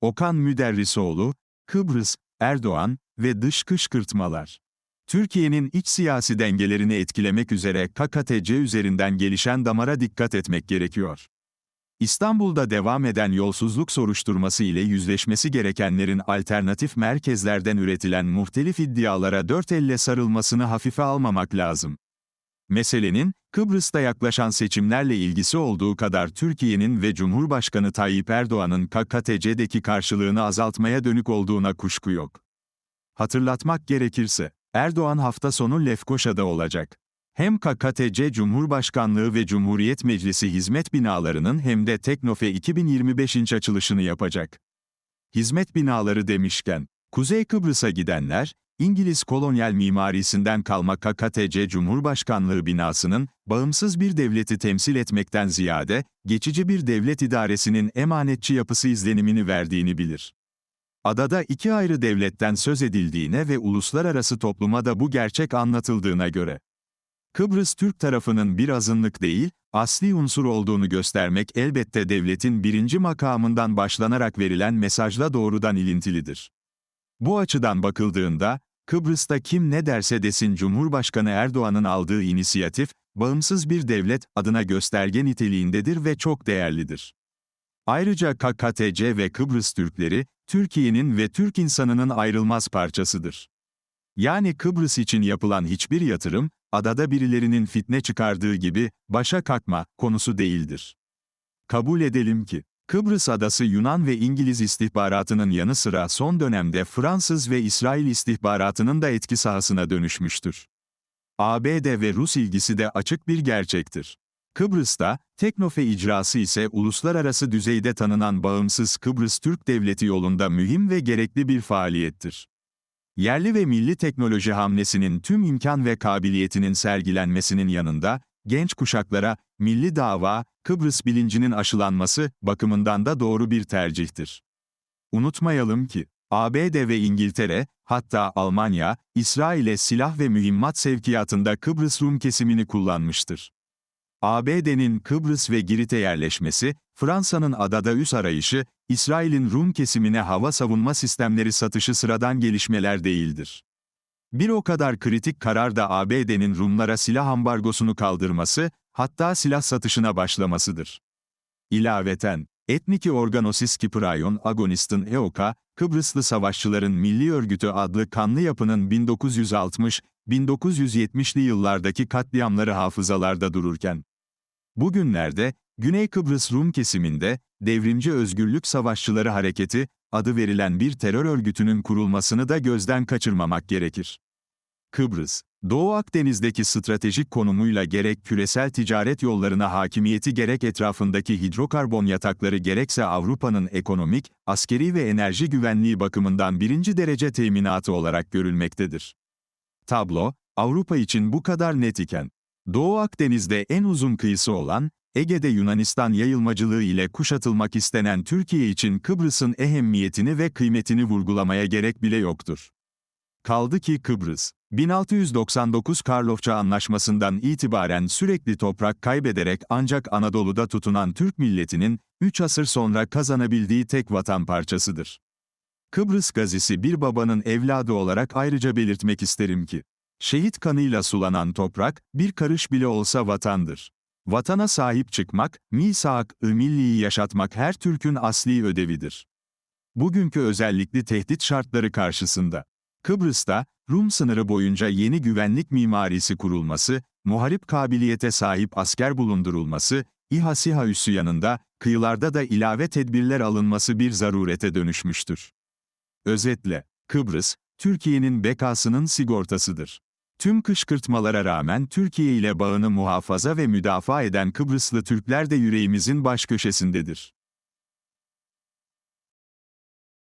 Okan Müderrisoğlu, Kıbrıs, Erdoğan ve dış kışkırtmalar. Türkiye'nin iç siyasi dengelerini etkilemek üzere KKTC üzerinden gelişen damara dikkat etmek gerekiyor. İstanbul'da devam eden yolsuzluk soruşturması ile yüzleşmesi gerekenlerin alternatif merkezlerden üretilen muhtelif iddialara dört elle sarılmasını hafife almamak lazım. Meselenin, Kıbrıs'ta yaklaşan seçimlerle ilgisi olduğu kadar Türkiye'nin ve Cumhurbaşkanı Tayyip Erdoğan'ın KKTC'deki karşılığını azaltmaya dönük olduğuna kuşku yok. Hatırlatmak gerekirse, Erdoğan hafta sonu Lefkoşa'da olacak. Hem KKTC Cumhurbaşkanlığı ve Cumhuriyet Meclisi hizmet binalarının hem de Teknofe 2025'in açılışını yapacak. Hizmet binaları demişken, Kuzey Kıbrıs'a gidenler, İngiliz kolonyal mimarisinden kalma KKTC Cumhurbaşkanlığı binasının, bağımsız bir devleti temsil etmekten ziyade, geçici bir devlet idaresinin emanetçi yapısı izlenimini verdiğini bilir. Adada iki ayrı devletten söz edildiğine ve uluslararası topluma da bu gerçek anlatıldığına göre, Kıbrıs Türk tarafının bir azınlık değil, asli unsur olduğunu göstermek elbette devletin birinci makamından başlanarak verilen mesajla doğrudan ilintilidir. Bu açıdan bakıldığında, Kıbrıs'ta kim ne derse desin Cumhurbaşkanı Erdoğan'ın aldığı inisiyatif, bağımsız bir devlet adına gösterge niteliğindedir ve çok değerlidir. Ayrıca KKTC ve Kıbrıs Türkleri, Türkiye'nin ve Türk insanının ayrılmaz parçasıdır. Yani Kıbrıs için yapılan hiçbir yatırım, adada birilerinin fitne çıkardığı gibi, başa kalkma konusu değildir. Kabul edelim ki, Kıbrıs adası Yunan ve İngiliz istihbaratının yanı sıra son dönemde Fransız ve İsrail istihbaratının da etki sahasına dönüşmüştür. ABD ve Rus ilgisi de açık bir gerçektir. Kıbrıs'ta, Teknofe icrası ise uluslararası düzeyde tanınan bağımsız Kıbrıs Türk Devleti yolunda mühim ve gerekli bir faaliyettir. Yerli ve milli teknoloji hamlesinin tüm imkan ve kabiliyetinin sergilenmesinin yanında, genç kuşaklara, milli dava, Kıbrıs bilincinin aşılanması bakımından da doğru bir tercihtir. Unutmayalım ki, ABD ve İngiltere, hatta Almanya, İsrail'e silah ve mühimmat sevkiyatında Kıbrıs Rum kesimini kullanmıştır. ABD'nin Kıbrıs ve Girit'e yerleşmesi, Fransa'nın adada üs arayışı, İsrail'in Rum kesimine hava savunma sistemleri satışı sıradan gelişmeler değildir. Bir o kadar kritik karar da ABD'nin Rumlara silah ambargosunu kaldırması, hatta silah satışına başlamasıdır. İlaveten, Etniki Organosis Kiprayon Agonist'in EOK'a, Kıbrıslı Savaşçıların Milli Örgütü adlı kanlı yapının 1960-1970'li yıllardaki katliamları hafızalarda dururken, bugünlerde, Güney Kıbrıs Rum kesiminde, Devrimci Özgürlük Savaşçıları Hareketi, adı verilen bir terör örgütünün kurulmasını da gözden kaçırmamak gerekir. Kıbrıs, Doğu Akdeniz'deki stratejik konumuyla gerek küresel ticaret yollarına hakimiyeti gerek etrafındaki hidrokarbon yatakları gerekse Avrupa'nın ekonomik, askeri ve enerji güvenliği bakımından birinci derece teminatı olarak görülmektedir. Tablo, Avrupa için bu kadar net iken, Doğu Akdeniz'de en uzun kıyısı olan, Ege'de Yunanistan yayılmacılığı ile kuşatılmak istenen Türkiye için Kıbrıs'ın ehemmiyetini ve kıymetini vurgulamaya gerek bile yoktur. Kaldı ki Kıbrıs, 1699 Karlofça Anlaşması'ndan itibaren sürekli toprak kaybederek ancak Anadolu'da tutunan Türk milletinin, 3 asır sonra kazanabildiği tek vatan parçasıdır. Kıbrıs gazisi bir babanın evladı olarak ayrıca belirtmek isterim ki, şehit kanıyla sulanan toprak, bir karış bile olsa vatandır. Vatana sahip çıkmak, misak-ı milliyi yaşatmak her Türk'ün asli ödevidir. Bugünkü özellikli tehdit şartları karşısında, Kıbrıs'ta, Rum sınırı boyunca yeni güvenlik mimarisi kurulması, muharip kabiliyete sahip asker bulundurulması, İHA-SİHA üssü yanında, kıyılarda da ilave tedbirler alınması bir zarurete dönüşmüştür. Özetle, Kıbrıs, Türkiye'nin bekasının sigortasıdır. Tüm kışkırtmalara rağmen Türkiye ile bağını muhafaza ve müdafaa eden Kıbrıslı Türkler de yüreğimizin baş köşesindedir.